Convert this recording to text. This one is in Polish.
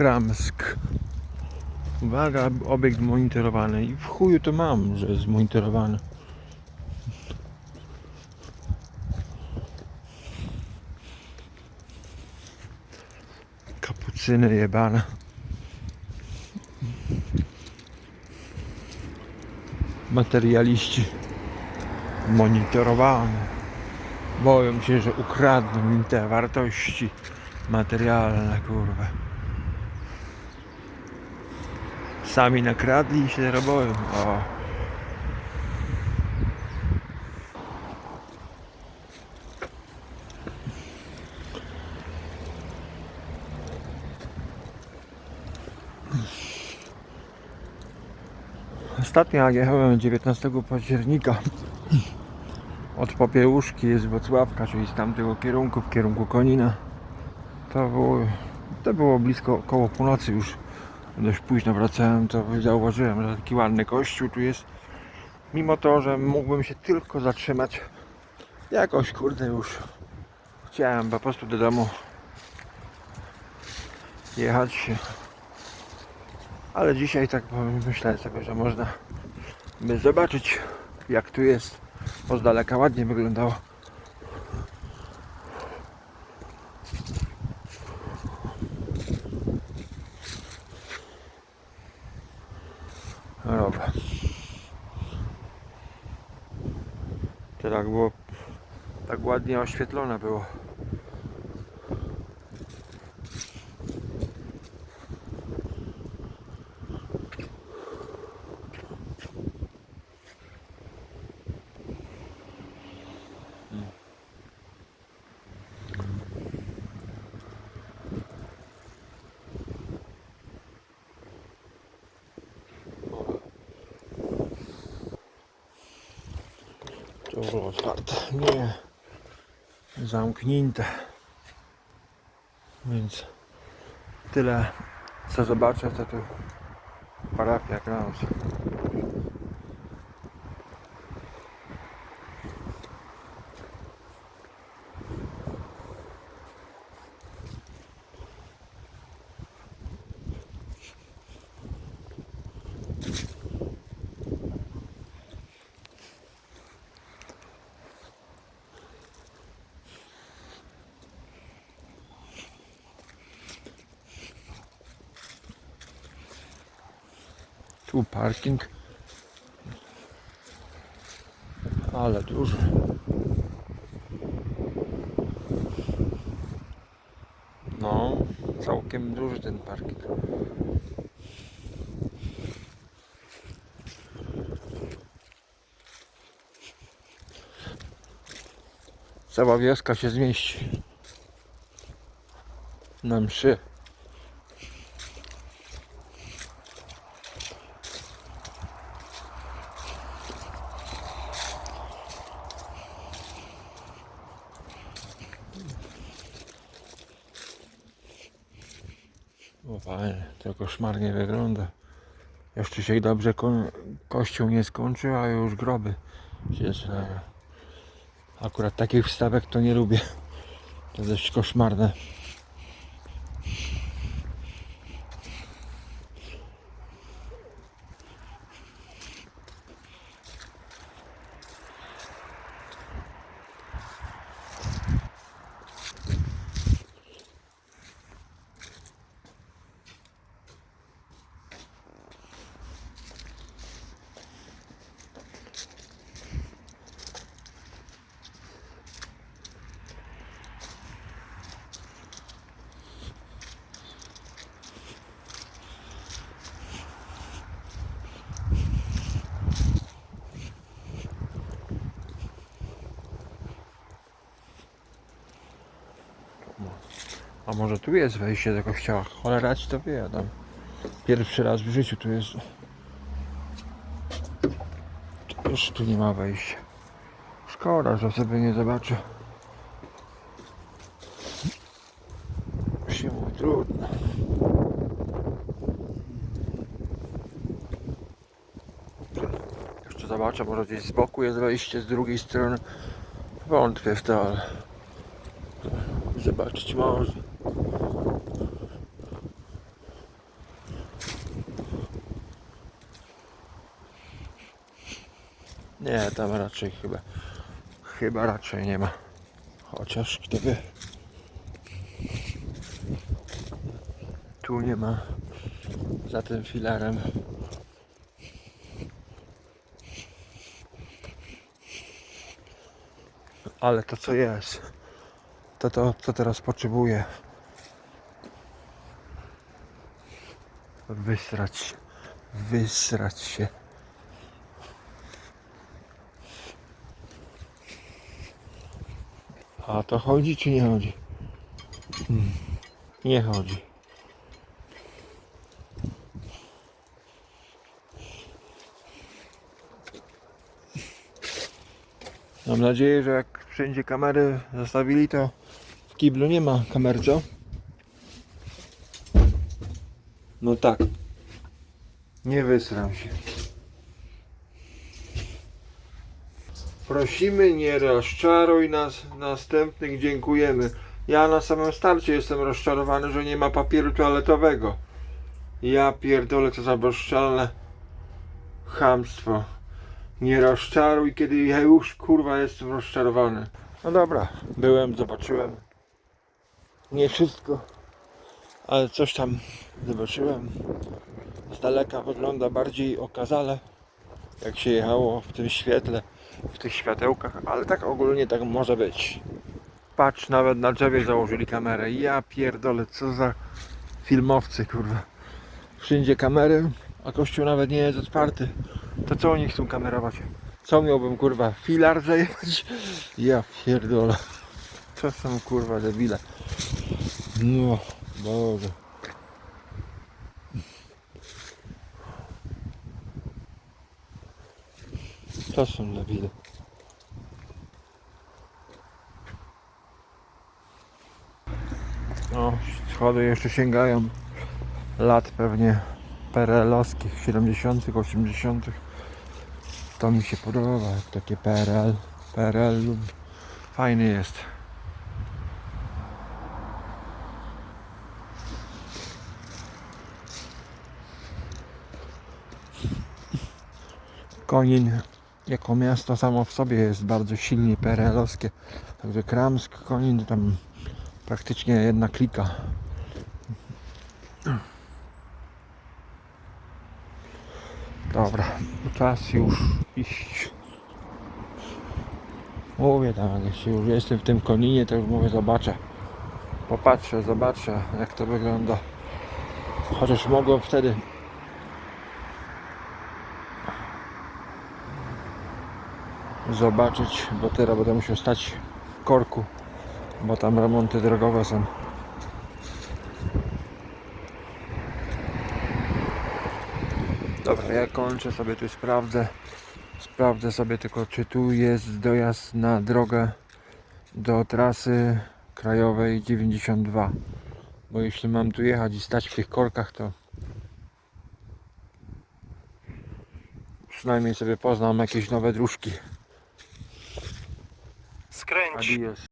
Kramsk. Uwaga, obiekt monitorowany. I w chuju to mam, że jest monitorowany. Kapucyny jebane. Materialiści monitorowane. Boją się, że ukradną im te wartości materialne, kurwa. Sami nakradli i się teraz boją. O. Ostatnio jak jechałem 19 października od Popiełuszki jest Wrocławka, czyli z tamtego kierunku, w kierunku Konina. To było, to było blisko koło północy już. Dość późno wracałem, to zauważyłem, że taki ładny kościół tu jest. Mimo to, że mógłbym się tylko zatrzymać, jakoś kurde już chciałem po prostu do domu jechać. Ale dzisiaj tak myślałem sobie, że można by zobaczyć jak tu jest. Bo z daleka ładnie wyglądało. No Dobra. To tak było, tak ładnie oświetlone było. To było otwarte. Nie. Zamknięte. Więc tyle co zobaczę to tu parafia Krams. Tu parking. Ale duży. No, całkiem duży ten parking. Cała wioska się zmieści. Na mszy. O fajnie, to koszmarnie wygląda. Jeszcze się dobrze ko- kościół nie skończył, a już groby się. Akurat takich wstawek to nie lubię. To dość koszmarne. A może tu jest wejście do kościoła? Cholera ci to wie. Pierwszy raz w życiu tu jest. Już tu nie ma wejścia. Szkoda, że sobie nie zobaczę. Się mówi trudno. Jeszcze zobaczę, może gdzieś z boku jest wejście, z drugiej strony. Wątpię w to, ale zobaczyć no. morze. Nie, tam raczej chyba, chyba raczej nie ma. Chociaż kto wie. Tu nie ma za tym filarem. Ale to co jest? To to, co teraz potrzebuję. Wysrać się. Wysrać się. A to chodzi czy nie chodzi? Hmm. Nie chodzi. Mam nadzieję, że jak wszędzie kamery zostawili, to kiblu nie ma kamer, co? No tak. Nie wysram się. Prosimy, nie rozczaruj nas. Następnych dziękujemy. Ja na samym starcie jestem rozczarowany, że nie ma papieru toaletowego. Ja pierdolę, co za chamstwo. Nie rozczaruj, kiedy ja już kurwa jestem rozczarowany. No dobra, byłem, zobaczyłem. Nie wszystko, ale coś tam zobaczyłem. Z daleka wygląda bardziej okazale, jak się jechało w tym świetle, w tych światełkach, ale tak ogólnie tak może być. Patrz, nawet na drzewie założyli kamerę. Ja pierdolę, co za filmowcy, kurwa. Wszędzie kamery, a kościół nawet nie jest otwarty. To co oni chcą kamerować? Co miałbym, kurwa, filar zajechać? Ja pierdolę. To są, kurwa, debile. No, Boże. To są debile. No, schody jeszcze sięgają lat pewnie PRL-owskich, 70., 80. To mi się podoba, jak takie PRL, PRL fajny jest. Konin jako miasto samo w sobie jest bardzo silnie PRL-owskie. Także Kramsk, Konin tam praktycznie jedna klika. Dobra, czas już iść. Mówię tam, się już jestem w tym koninie, to już mówię zobaczę. Popatrzę, zobaczę jak to wygląda. Chociaż mogłem wtedy zobaczyć, bo teraz będę musiał stać w korku, bo tam remonty drogowe są. Dobra, ja kończę sobie tu sprawdzę. Sprawdzę sobie tylko, czy tu jest dojazd na drogę do trasy krajowej 92. Bo jeśli mam tu jechać i stać w tych korkach, to przynajmniej sobie poznam jakieś nowe dróżki. Skręć Adios.